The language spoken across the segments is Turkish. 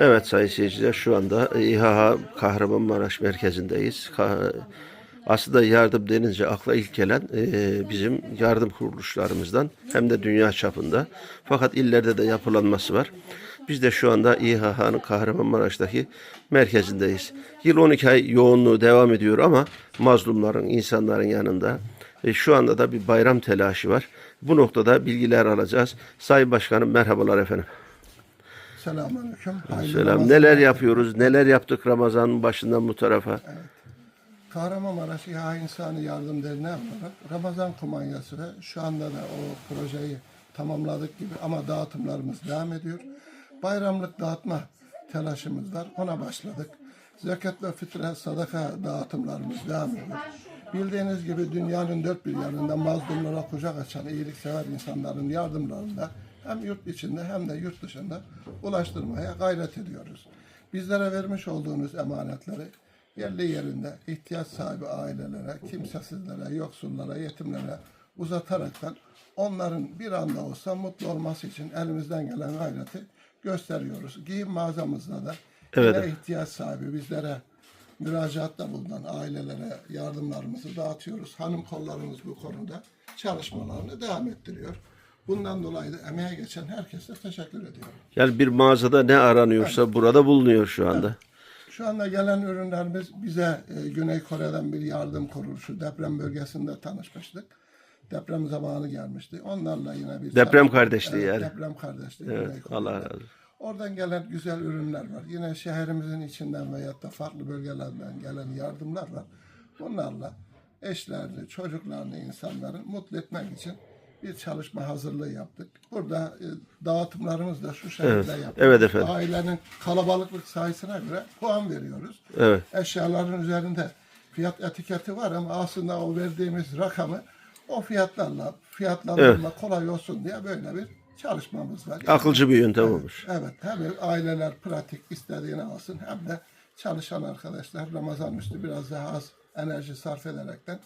Evet sayın seyirciler şu anda İHA Kahramanmaraş merkezindeyiz. Aslında yardım denince akla ilk gelen e, bizim yardım kuruluşlarımızdan hem de dünya çapında. Fakat illerde de yapılanması var. Biz de şu anda İHA'nın Kahramanmaraş'taki merkezindeyiz. Yıl 12 ay yoğunluğu devam ediyor ama mazlumların, insanların yanında. E, şu anda da bir bayram telaşı var. Bu noktada bilgiler alacağız. Sayın Başkanım merhabalar efendim. Selamünaleyküm. Selam. Neler yapıyoruz? Neler yaptık Ramazan'ın başından bu tarafa? Kahramanmaraş İHA İnsani Yardım Derneği olarak Ramazan kumanyası ve şu anda da o projeyi tamamladık gibi ama dağıtımlarımız devam ediyor. Bayramlık dağıtma telaşımız var. Ona başladık. Zekat ve fitre sadaka dağıtımlarımız devam ediyor. Bildiğiniz gibi dünyanın dört bir yanında mazlumlara kucak açan iyiliksever insanların yardımlarında hem yurt içinde hem de yurt dışında ulaştırmaya gayret ediyoruz. Bizlere vermiş olduğunuz emanetleri yerli yerinde ihtiyaç sahibi ailelere, kimsesizlere, yoksullara, yetimlere uzataraktan onların bir anda olsa mutlu olması için elimizden gelen gayreti gösteriyoruz. Giyim mağazamızda da Evet. ihtiyaç sahibi bizlere müracaatta bulunan ailelere yardımlarımızı dağıtıyoruz. Hanım kollarımız bu konuda çalışmalarını devam ettiriyor. Bundan dolayı da emeğe geçen herkese teşekkür ediyorum. Yani bir mağazada ne aranıyorsa burada bulunuyor şu anda. Şu anda gelen ürünlerimiz bize e, Güney Kore'den bir yardım kuruluşu deprem bölgesinde tanışmıştık. Deprem zamanı gelmişti. Onlarla yine bir Deprem kardeşliği Evet, yani. Deprem kardeşliği. Evet. Allah razı olsun. Oradan gelen güzel ürünler var. Yine şehrimizin içinden veyahut da farklı bölgelerden gelen yardımlar var. Bunlarla eşlerini, çocuklarını, insanları mutlu etmek için bir çalışma hazırlığı yaptık. Burada e, dağıtımlarımız da şu şekilde Evet, yapıyoruz. evet efendim. Ailenin kalabalıklık sayısına göre puan veriyoruz. Evet. Eşyaların üzerinde fiyat etiketi var ama aslında o verdiğimiz rakamı o fiyatlarla fiyatlandırma kolay olsun diye böyle bir çalışmamız var. Yani- Akılcı bir yöntem olmuş. Evet, hem aileler pratik istediğini alsın hem de çalışan arkadaşlar Ramazan üstü biraz daha az enerji sarf ederekten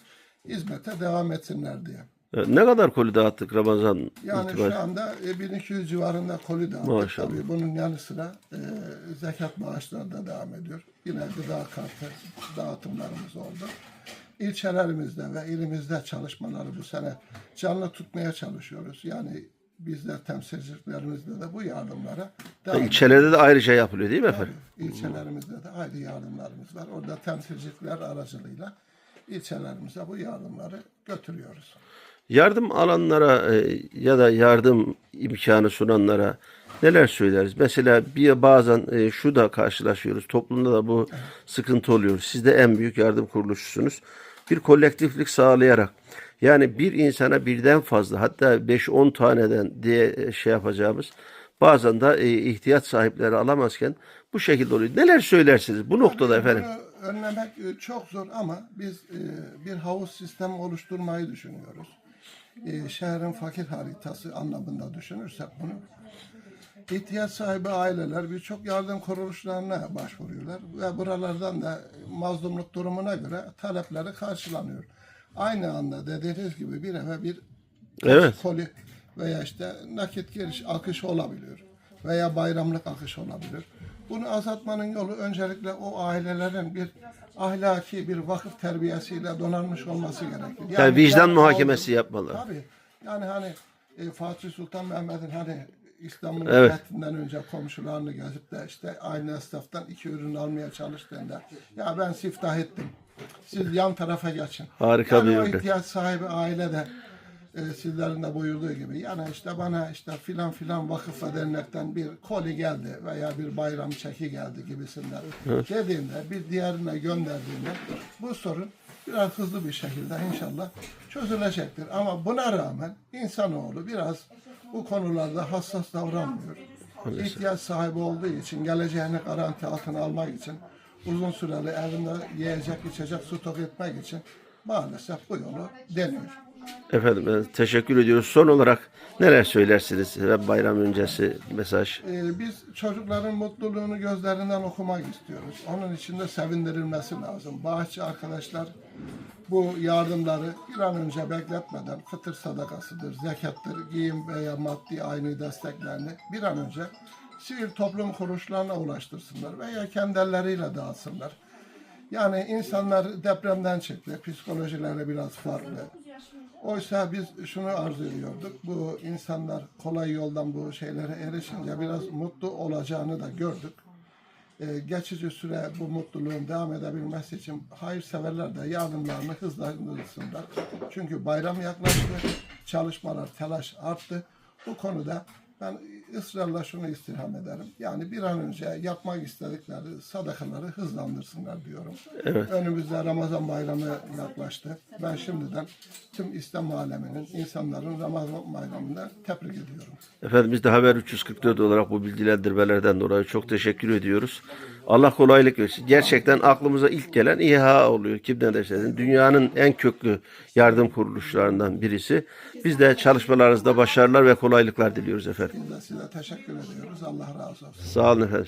hizmete devam etsinler diye. Evet, Ne kadar koli dağıttık Ramazan Yani itibariyle? şu anda e, 1200 civarında koli dağıttık. Maşallah. Tabii bunun yanı sıra e, zekat maaşları da devam ediyor. Yine gıda kartı dağıtımlarımız oldu. İlçelerimizde ve ilimizde çalışmaları bu sene canlı tutmaya çalışıyoruz. Yani bizler temsilcilerimizde de bu yardımlara devam İlçelerde de ayrıca yapılıyor değil mi efendim? İlçelerimizde de ayrı yardımlarımız var. Orada temsilcilikler aracılığıyla ilçelerimize bu yardımları götürüyoruz. Yardım alanlara e, ya da yardım imkanı sunanlara neler söyleriz? Mesela bir bazen e, şu da karşılaşıyoruz. Toplumda da bu sıkıntı oluyor. Siz de en büyük yardım kuruluşusunuz. Bir kolektiflik sağlayarak yani bir insana birden fazla hatta 5-10 taneden diye e, şey yapacağımız bazen de e, ihtiyaç sahipleri alamazken bu şekilde oluyor. Neler söylersiniz bu noktada efendim? Bunu önlemek e, çok zor ama biz e, bir havuz sistemi oluşturmayı düşünüyoruz. E, Şehrin fakir haritası anlamında düşünürsek bunu. ihtiyaç sahibi aileler birçok yardım kuruluşlarına başvuruyorlar ve buralardan da mazlumluk durumuna göre talepleri karşılanıyor. Aynı anda dediğiniz gibi bir eve bir Evet. koli veya işte nakit giriş akışı olabiliyor veya bayramlık akışı olabilir. Bunu azaltmanın yolu öncelikle o ailelerin bir ahlaki bir vakıf terbiyesiyle donanmış olması gerekir. Yani vicdan ben muhakemesi aldım- yapmalı. Tabii. Yani hani e, Fatih Sultan Mehmet'in hani İstanbul'un Evet. fethinden önce komşularını gezip de işte aynı esnaftan iki ürün almaya çalıştığında ya ben siftah ettim. Siz yan tarafa geçin. Harika yani bir örnek. ihtiyaç sahibi aile de e, sizlerin de buyurduğu gibi yani işte bana işte filan filan vakıf ve dernekten bir koli geldi veya bir bayram çeki geldi gibisinden dediğinde bir diğerine gönderdiğinde bu sorun biraz hızlı bir şekilde inşallah çözülecektir. Ama buna rağmen insanoğlu biraz bu konularda hassas davranmıyor. İhtiyaç sahibi olduğu için geleceğini garanti altına almak için uzun süreli evinde yiyecek içecek stok etmek için maalesef bu yolu deniyor. Efendim e, teşekkür ediyoruz. Son olarak neler söylersiniz bayram öncesi mesaj? Ee, biz çocukların mutluluğunu gözlerinden okumak istiyoruz. Onun için de sevindirilmesi lazım. Bağışçı arkadaşlar bu yardımları bir an önce bekletmeden fıtır sadakasıdır, zekattır, giyim veya maddi aynı desteklerini bir an önce sivil toplum kuruluşlarına ulaştırsınlar veya kendi elleriyle dağıtsınlar. Yani insanlar depremden çıktı, psikolojileri biraz farklı. Oysa biz şunu arzu ediyorduk. Bu insanlar kolay yoldan bu şeylere erişince biraz mutlu olacağını da gördük. Ee, geçici süre bu mutluluğun devam edebilmesi için hayırseverler de yardımlarını hızlandırsınlar. Çünkü bayram yaklaştı, çalışmalar, telaş arttı. Bu konuda ben ısrarla şunu istirham ederim. Yani bir an önce yapmak istedikleri sadakaları hızlandırsınlar diyorum. Önümüzde Ramazan bayramı yaklaştı. Ben şimdiden tüm İslam aleminin, insanların Ramazan bayramını tebrik ediyorum. Efendim biz de Haber 344 olarak bu bilgilendirmelerden dolayı çok teşekkür ediyoruz. Allah kolaylık versin. Gerçekten aklımıza ilk gelen İHA oluyor. Kim ne derse desin. Dünyanın en köklü yardım kuruluşlarından birisi. Biz de çalışmalarınızda başarılar ve kolaylıklar diliyoruz efendim. Biz de size teşekkür ediyoruz. Allah razı olsun. Sağ olun efendim.